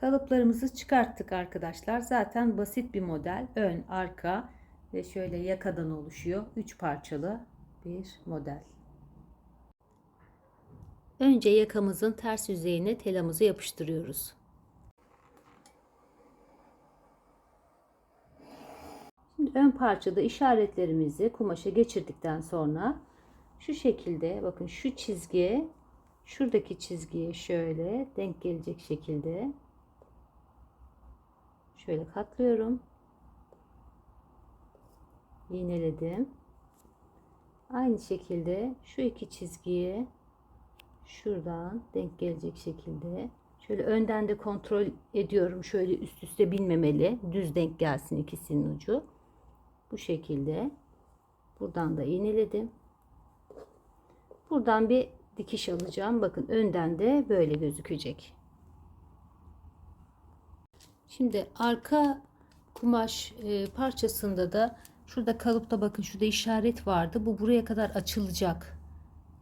Kalıplarımızı çıkarttık arkadaşlar. Zaten basit bir model. Ön, arka ve şöyle yakadan oluşuyor. 3 parçalı bir model. Önce yakamızın ters yüzeyine telamızı yapıştırıyoruz. Şimdi ön parçada işaretlerimizi kumaşa geçirdikten sonra şu şekilde bakın şu çizgiye şuradaki çizgiye şöyle denk gelecek şekilde şöyle katlıyorum. iğneledim. Aynı şekilde şu iki çizgiye şuradan denk gelecek şekilde şöyle önden de kontrol ediyorum. Şöyle üst üste binmemeli. Düz denk gelsin ikisinin ucu. Bu şekilde. Buradan da iğneledim. Buradan bir dikiş alacağım. Bakın önden de böyle gözükecek. Şimdi arka kumaş e, parçasında da şurada kalıpta bakın şurada işaret vardı. Bu buraya kadar açılacak.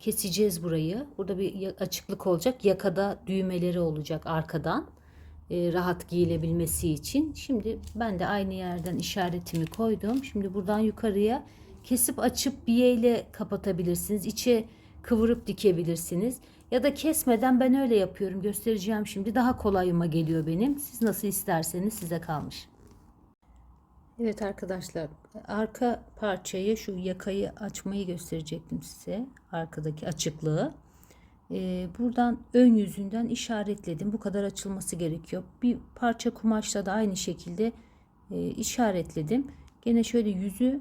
Keseceğiz burayı. Burada bir açıklık olacak. Yakada düğmeleri olacak arkadan. E, rahat giyilebilmesi için. Şimdi ben de aynı yerden işaretimi koydum. Şimdi buradan yukarıya kesip açıp biyeyle kapatabilirsiniz. İçe kıvırıp dikebilirsiniz. Ya da kesmeden ben öyle yapıyorum. Göstereceğim şimdi. Daha kolayıma geliyor benim. Siz nasıl isterseniz size kalmış. Evet arkadaşlar arka parçayı şu yakayı açmayı gösterecektim size. Arkadaki açıklığı. Ee, buradan ön yüzünden işaretledim. Bu kadar açılması gerekiyor. Bir parça kumaşla da aynı şekilde e, işaretledim. Gene şöyle yüzü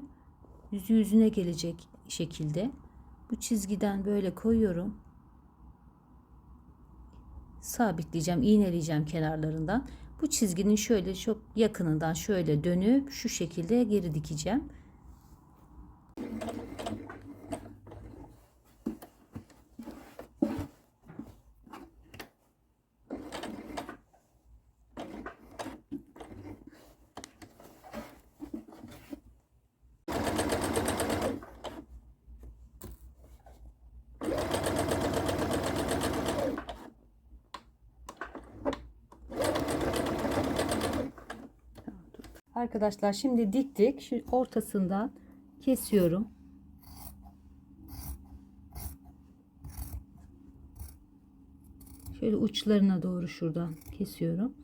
yüzü yüzüne gelecek şekilde bu çizgiden böyle koyuyorum. Sabitleyeceğim, iğneleyeceğim kenarlarından. Bu çizginin şöyle çok yakınından şöyle dönüp şu şekilde geri dikeceğim. Arkadaşlar şimdi diktik. Şu ortasından kesiyorum. Şöyle uçlarına doğru şuradan kesiyorum.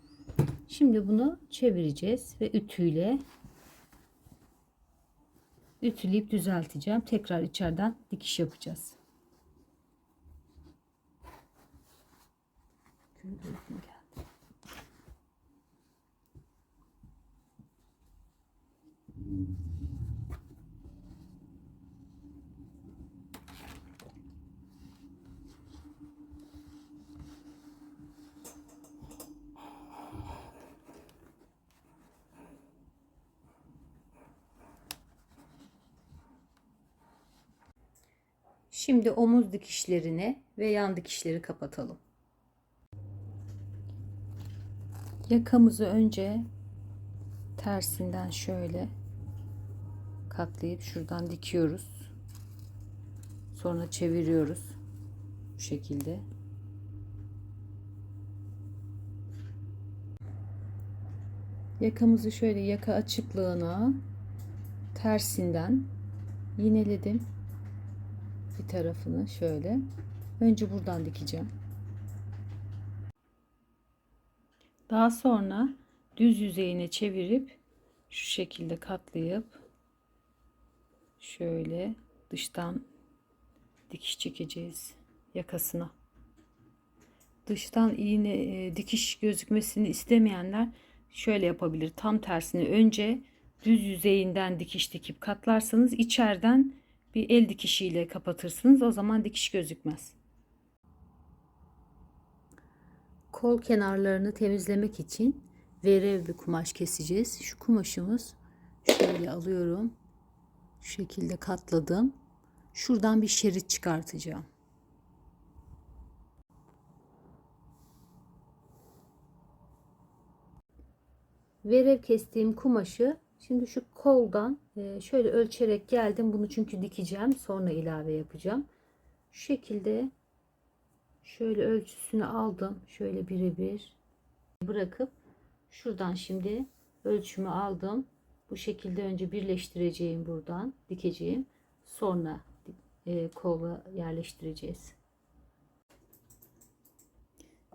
Şimdi bunu çevireceğiz ve ütüyle ütüleyip düzelteceğim. Tekrar içeriden dikiş yapacağız. Geldi. Şimdi omuz dikişlerini ve yan dikişleri kapatalım. Yakamızı önce tersinden şöyle katlayıp şuradan dikiyoruz. Sonra çeviriyoruz. Bu şekilde. Yakamızı şöyle yaka açıklığına tersinden yineledim. Bir tarafını şöyle. Önce buradan dikeceğim. Daha sonra düz yüzeyine çevirip şu şekilde katlayıp şöyle dıştan dikiş çekeceğiz yakasına. Dıştan iğne e, dikiş gözükmesini istemeyenler şöyle yapabilir. Tam tersini önce düz yüzeyinden dikiş dikip katlarsanız içeriden bir el dikişiyle kapatırsınız. O zaman dikiş gözükmez. Kol kenarlarını temizlemek için verev bir kumaş keseceğiz. Şu kumaşımız şöyle alıyorum. Şu şekilde katladım. Şuradan bir şerit çıkartacağım. Verev kestiğim kumaşı şimdi şu koldan e, şöyle ölçerek geldim. Bunu çünkü dikeceğim. Sonra ilave yapacağım. Şu şekilde şöyle ölçüsünü aldım. Şöyle birebir bırakıp şuradan şimdi ölçümü aldım. Bu şekilde önce birleştireceğim buradan dikeceğim. Sonra e, kola yerleştireceğiz.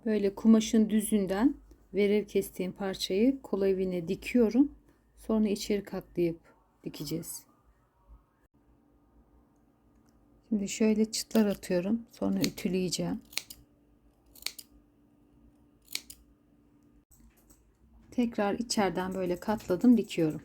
Böyle kumaşın düzünden verev kestiğim parçayı kola evine dikiyorum. Sonra içeri katlayıp dikeceğiz. Şimdi şöyle çıtlar atıyorum. Sonra ütüleyeceğim. Tekrar içeriden böyle katladım dikiyorum.